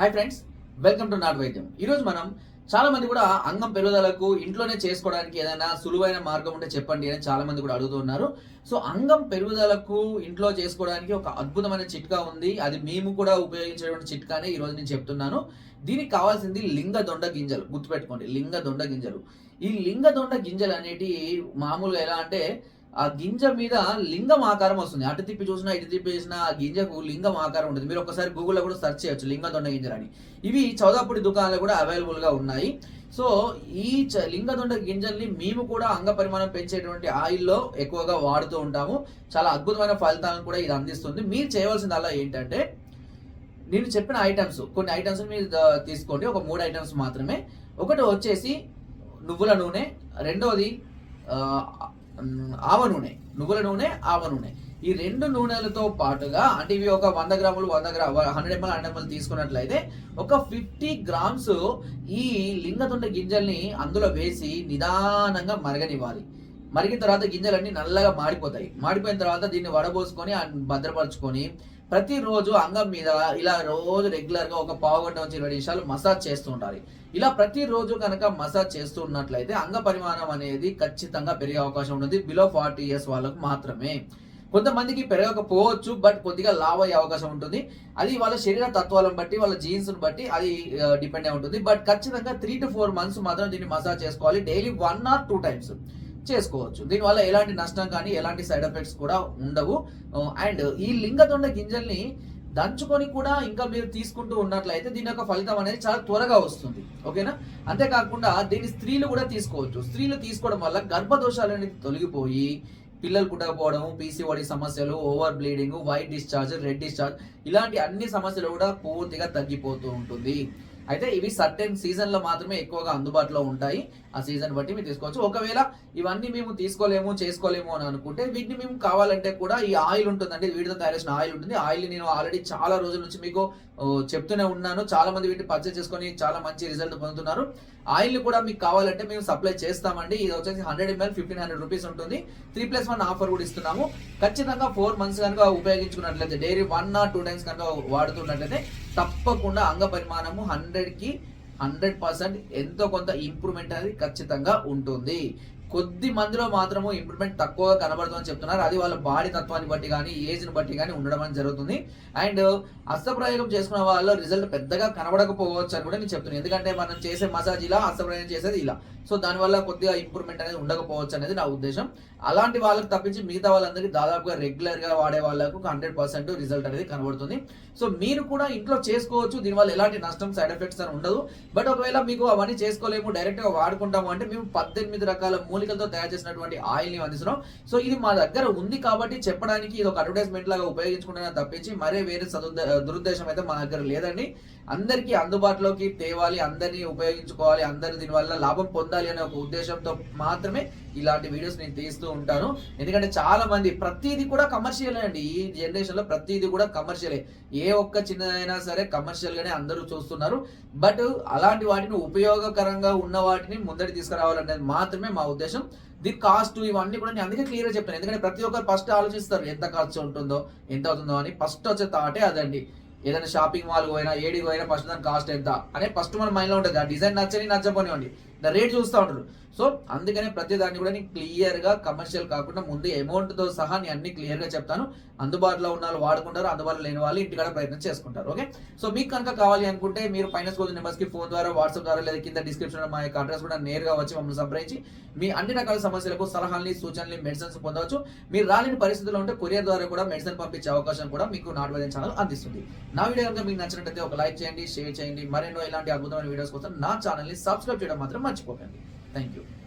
Hi friends welcome to నాట్ వైద్యం. ఈరోజు మనం చాలా మంది కూడా అంగం పెరుగుదలకు ఇంట్లోనే చేసుకోవడానికి ఏదైనా సులువైన మార్గం ఉంటే చెప్పండి అని చాలా మంది కూడా అడుగుతున్నారు సో అంగం పెరుగుదలకు ఇంట్లో చేసుకోవడానికి ఒక అద్భుతమైన చిట్కా ఉంది. అది మేము కూడా ఉపయోగించేటువంటి చిట్కానే ఈరోజు నేను చెప్తున్నాను. దీనికి కావాల్సింది లింగ దొండ గింజలు. గుర్తుపెట్టుకోండి లింగ దొండ గింజలు. ఈ లింగ దొండ గింజలు అనేటి మామూలుగా ఎలా అంటే ఆ గింజ మీద లింగం ఆకారం వస్తుంది. అటు తిప్పి చూసినా ఇటు తిప్పి చూసినా ఆ గింజకు లింగం ఆకారం ఉంటుంది. మీరు ఒకసారి గూగుల్లో కూడా సెర్చ్ చేయొచ్చు. లింగ దొండ గింజలు అని. ఇవి చౌదాపుడి దుకాణాలు కూడా అవైలబుల్గా ఉన్నాయి. సో ఈ చ- లింగదొండ గింజల్ని మేము కూడా అంగ పరిమాణం పెంచేటువంటి ఆయిల్లో ఎక్కువగా వాడుతూ ఉంటాము. చాలా అద్భుతమైన ఫలితాలను కూడా ఇది అందిస్తుంది. మీరు చేయవలసింది అలా ఏంటంటే నేను చెప్పిన ఐటమ్స్ కొన్ని ఐటమ్స్ మీరు తీసుకోండి. ఒక మూడు ఐటమ్స్ మాత్రమే. ఒకటి వచ్చేసి నువ్వుల నూనె. రెండోది ఆవ నూనె నువ్వుల నూనె ఆవ నూనె ఈ రెండు నూనెలతో పాటుగా అంటే ఇవి ఒక వంద గ్రాములు వంద గ్రా హండ్రెడ్ ఎంఎల్ హండ్రెడ్ ఎంఎల్ తీసుకున్నట్లయితే ఒక ఫిఫ్టీ గ్రామ్స్ ఈ లింగతుండ గింజల్ని అందులో వేసి నిదానంగా మరగనివ్వాలి. మరిగిన తర్వాత గింజలన్నీ నల్లగా మాడిపోతాయి. మాడిపోయిన తర్వాత దీన్ని వడబోసుకొని భద్రపరచుకొని ప్రతిరోజు అంగం మీద ఇలా రోజు రెగ్యులర్గా ఒక పావు గంట నుంచి ఇరవై నిమిషాలు మసాజ్ చేస్తూ ఉండాలి. ఇలా ప్రతిరోజు కనుక మసాజ్ చేస్తూ ఉన్నట్లయితే అంగ పరిమాణం అనేది ఖచ్చితంగా పెరిగే అవకాశం ఉంటుంది. బిలో ఫార్టీ ఇయర్స్ వాళ్ళకు మాత్రమే. కొంతమందికి పెరగకపోవచ్చు బట్ కొద్దిగా లావ్ అయ్యే అవకాశం ఉంటుంది. అది వాళ్ళ శరీర తత్వాలను బట్టి వాళ్ళ జీన్స్ను బట్టి అది డిపెండ్ అయి ఉంటుంది. బట్ ఖచ్చితంగా త్రీ టు ఫోర్ మంత్స్ మాత్రం దీన్ని మసాజ్ చేసుకోవాలి. Daily one or two times. చేసుకోవచ్చు. దీనివల్ల ఎలాంటి నష్టం కానీ ఎలాంటి సైడ్ ఎఫెక్ట్స్ కూడా ఉండవు. అండ్ ఈ లింగదొండ గింజల్ని దంచుకొని కూడా ఇంకా మీరు తీసుకుంటూ ఉన్నట్లయితే దీని యొక్క ఫలితం అనేది చాలా త్వరగా వస్తుంది. ఓకేనా? అంతేకాకుండా దీన్ని స్త్రీలు కూడా తీసుకోవచ్చు. స్త్రీలు తీసుకోవడం వల్ల గర్భదోషాలు అనేది తొలగిపోయి పిల్లలు పుట్టకపోవడం పీసీఓడి సమస్యలు over bleeding white discharge red discharge ఇలాంటి అన్ని సమస్యలు కూడా పూర్తిగా తగ్గిపోతూ ఉంటుంది. అయితే ఇవి సర్టెన్ సీజన్లో మాత్రమే ఎక్కువగా అందుబాటులో ఉంటాయి. ఆ సీజన్ బట్టి మీరు తీసుకోవచ్చు. ఒకవేళ ఇవన్నీ మేము తీసుకోలేము చేసుకోలేము అని అనుకుంటే వీటిని మేము కావాలంటే కూడా ఈ ఆయిల్ ఉంటుందండి. వీటితో తయారు చేసిన ఆయిల్ ఉంటుంది. ఆయిల్ నేను ఆల్రెడీ చాలా రోజుల నుంచి మీకు చెప్తూనే ఉన్నాను. చాలా మంది వీటిని పర్చేస్ చేసుకొని చాలా మంచి రిజల్ట్ పొందుతున్నారు. ఆయిల్ని కూడా మీకు కావాలంటే మేము సప్లై చేస్తామండి. ఇది వచ్చేసి hundred ML fifteen hundred rupees ఉంటుంది. త్రీ ప్లస్ వన్ ఆఫర్ కూడా ఇస్తున్నాము. ఖచ్చితంగా ఫోర్ మంత్స్ కనుక ఉపయోగించుకున్నట్లయితే daily one or two times కనుక వాడుతున్నట్లయితే తప్పకుండా అంగ పరిమాణము హండ్రెడ్ కి హండ్రెడ్ పర్సెంట్ ఎంతో కొంత ఇంప్రూవ్మెంట్ అనేది ఖచ్చితంగా ఉంటుంది. కొద్ది మందిలో మాత్రము ఇంప్రూవ్మెంట్ తక్కువగా కనబడుతుందని చెప్తున్నారు. అది వాళ్ళ బాడీ తత్వాన్ని బట్టి కానీ ఏజ్ని బట్టి కానీ ఉండడం అని జరుగుతుంది. అండ్ హస్తప్రయోగం చేసుకున్న వాళ్ళ రిజల్ట్ పెద్దగా కనబడకపోవచ్చు అని కూడా నేను చెప్తున్నాను. ఎందుకంటే మనం చేసే మసాజ్ ఇలా హస్తప్రయోగం చేసేది ఇలా. సో దానివల్ల కొద్దిగా ఇంప్రూవ్మెంట్ అనేది ఉండకపోవచ్చు అనేది నా ఉద్దేశం. అలాంటి వాళ్ళకి తప్పించి మిగతా వాళ్ళందరికీ దాదాపుగా రెగ్యులర్గా వాడే వాళ్ళకు హండ్రెడ్ పర్సెంట్ రిజల్ట్ అనేది కనబడుతుంది. సో మీరు కూడా ఇంట్లో చేసుకోవచ్చు. దీనివల్ల ఎలాంటి నష్టం సైడ్ ఎఫెక్ట్స్ అని ఉండదు. బట్ ఒకవేళ మీకు అవన్నీ చేసుకోలేము డైరెక్ట్గా వాడుకుంటాము అంటే మేము పద్దెనిమిది రకాల మూలికలతో తయారు చేసినటువంటి ఆయిల్ని అందిస్తున్నాం. సో ఇది మా దగ్గర ఉంది కాబట్టి చెప్పడానికి ఇది ఒక అడ్వర్టైజ్మెంట్ లాగా ఉపయోగించుకుంటున్నా తప్పించి మరే వేరే దురుద్దేశం అయితే మా దగ్గర లేదండి. అందరికీ అందుబాటులోకి తేవాలి అందరినీ ఉపయోగించుకోవాలి అందరు దీనివల్ల లాభం పొందాలి అనే ఒక ఉద్దేశంతో మాత్రమే ఇలాంటి వీడియోస్ నేను తీస్తూ ఉంటాను. ఎందుకంటే చాలా మంది ప్రతిదీ కూడా కమర్షియల్ అండి. ఈ జనరేషన్లో ప్రతిదీ కూడా కమర్షియలే ఏ. ఒక్క చిన్నదైనా సరే కమర్షియల్ గానే అందరూ చూస్తున్నారు. బట్ అలాంటి వాటిని ఉపయోగకరంగా ఉన్న వాటిని ముందడి తీసుకురావాలనేది మాత్రమే మా ఉద్దేశం. ది కాస్ట్ ఇవన్నీ కూడా నేను అందుకే క్లియర్ చెప్తాను ఎందుకంటే ప్రతి ఒక్కరు ఫస్ట్ ఆలోచిస్తారు ఎంత ఖర్చు ఉంటుందో ఎంత అవుతుందో అని. ఫస్ట్ వచ్చే థాటే అదండి. ఏదైనా షాపింగ్ మాల్ పోయినా ఏడికి పోయినా ఫస్ట్ దాని కాస్ట్ ఎంత? అనే ఫస్ట్ మన మైండ్లో ఉంటుంది. ఆ డిజైన్ నచ్చని నచ్చపోనివ్వండి రేట్ చూస్తూ ఉంటారు. సో అందుకనే ప్రతి దాన్ని కూడా నేను క్లియర్గా కమర్షియల్ కాకుండా ముందు అమౌంట్తో సహా నేను అన్ని క్లియర్గా చెప్తాను. అందుబాటులో ఉన్న వాళ్ళు వాడుకుంటారు అందుబాటులో లేని వాళ్ళు ఇంటికాడ ప్రయత్నం చేసుకుంటారు. ఓకే? సో మీకు కనుక కావాలి అనుకుంటే మీరు పైన స్కూల్ నెంబర్స్కి ఫోన్ ద్వారా వాట్సాప్ ద్వారా లేదా కింద డిస్క్రిప్షన్ మా యొక్క అడ్రస్ కూడా నేరుగా వచ్చి మమ్మల్ని సంప్రదించి మీ అన్ని రకాల సమస్యలకు సలహాలని సూచనలు మెడిసిన్స్ పొందవచ్చు. మీరు రాలేని పరిస్థితుల్లో ఉంటే కొరియర్ ద్వారా కూడా మెడిసిన్ పంపించే అవకాశం కూడా మీకు నాట్ వైద్యం ఛానల్ అందిస్తుంది. నా వీడియో కనుక మీకు నచ్చినట్లయితే ఒక లైక్ చేయండి షేర్ చేయండి. మరెన్నో ఇలాంటి అద్భుతమైన వీడియోస్ కోసం నా ఛానల్ని సబ్స్క్రైబ్ చేయడం మాత్రం మర్చిపోకండి. Thank you.